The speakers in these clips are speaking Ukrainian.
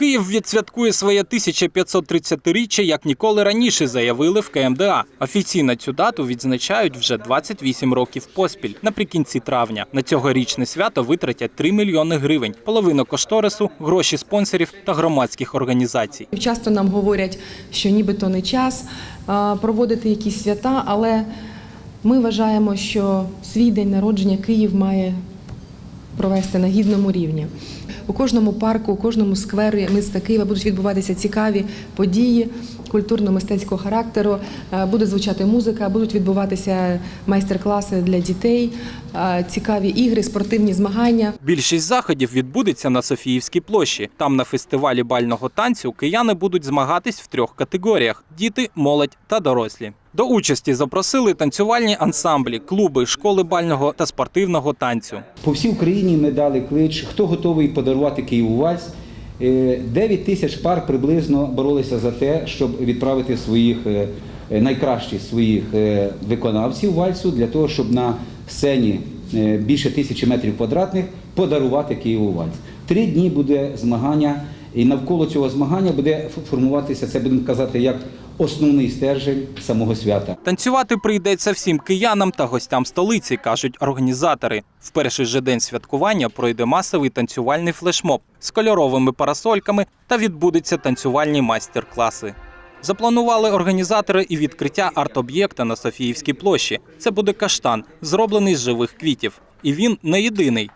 Київ відсвяткує своє 1530-річчя як ніколи раніше заявили в КМДА. Офіційно цю дату відзначають вже 28 років поспіль. Наприкінці травня на цьогорічне свято витратять 3 мільйони гривень, половину кошторису, гроші спонсорів та громадських організацій. Часто нам говорять, що нібито не час проводити якісь свята, але ми вважаємо, що свій день народження Київ має провести на гідному рівні. У кожному парку, у кожному сквері міста Києва будуть відбуватися цікаві події культурно-мистецького характеру. Е, Буде звучати музика, будуть відбуватися майстер-класи для дітей, е, цікаві ігри, спортивні змагання. Більшість заходів відбудеться на Софіївській площі. Там на фестивалі бального танцю кияни будуть змагатись в трьох категоріях: діти, молодь та дорослі. До участі запросили танцювальні ансамблі, клуби, школи бального та спортивного танцю. По всій Україні ми дали клич, хто готовий подарувати Києву вальс. Е, 9 тисяч пар приблизно боролися за те, щоб відправити своїх е, е, найкращих своїх е, виконавців вальсу для того, щоб на сцені е, більше тисячі метрів квадратних подарувати Києву вальс. Три дні буде змагання, і навколо цього змагання буде формуватися, це будемо казати, як основний стержень самого свята. Танцювати прийдеться всім киянам та гостям столиці, кажуть організатори. В перший же день святкування пройде масовий танцювальний флешмоб з кольоровими парасольками та відбудуться танцювальні майстер-класи. Запланували організатори і відкриття арт-об'єкта на Софіївській площі. Це буде каштан, зроблений з живих квітів. І він не єдиний.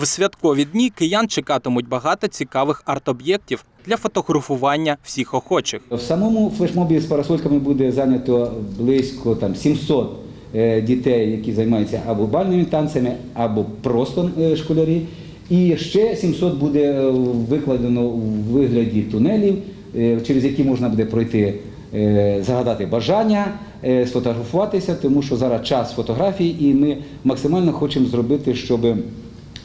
В святкові дні киян чекатимуть багато цікавих арт-об'єктів для фотографування всіх охочих. В самому флешмобі з парасольками буде зайнято близько там 700 е, дітей, які займаються або бальними танцями, або просто е, школярі. І ще 700 буде е, викладено у вигляді тунелів, через які можна буде пройти, загадати бажання, сфотографуватися, тому що зараз час фотографій, і ми максимально хочемо зробити, щоб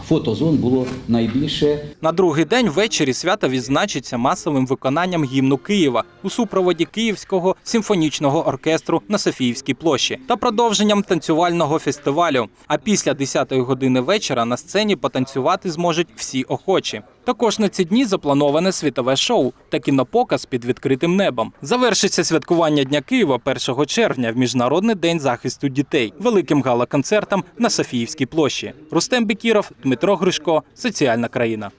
фотозон було найбільше На другий день ввечері свято відзначиться масовим виконанням гімну Києва у супроводі Київського симфонічного оркестру на Софіївській площі та продовженням танцювального фестивалю. А після 10-ї години вечора на сцені потанцювати зможуть всі охочі. Також на ці дні заплановане світове шоу та кінопоказ під відкритим небом. Завершиться святкування Дня Києва 1 червня в Міжнародний день захисту дітей великим гала-концертом на Софіївській площі. Рустем Бікіров, Дмитро Гришко, Соціальна країна.